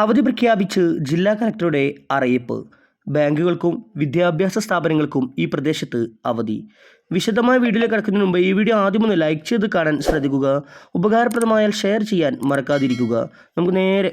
അവധി പ്രഖ്യാപിച്ച് ജില്ലാ കലക്ടറുടെ അറിയിപ്പ്. ബാങ്കുകൾക്കും വിദ്യാഭ്യാസ സ്ഥാപനങ്ങൾക്കും ഈ പ്രദേശത്ത് അവധി. വിശദമായ വീഡിയോയിൽ കിടക്കുന്നതിന് മുമ്പ് ഈ വീഡിയോ ആദ്യം ഒന്ന് ലൈക്ക് ചെയ്ത് കാണാൻ ശ്രദ്ധിക്കുക. ഉപകാരപ്രദമായാൽ ഷെയർ ചെയ്യാൻ മറക്കാതിരിക്കുക. നമുക്ക് നേരെ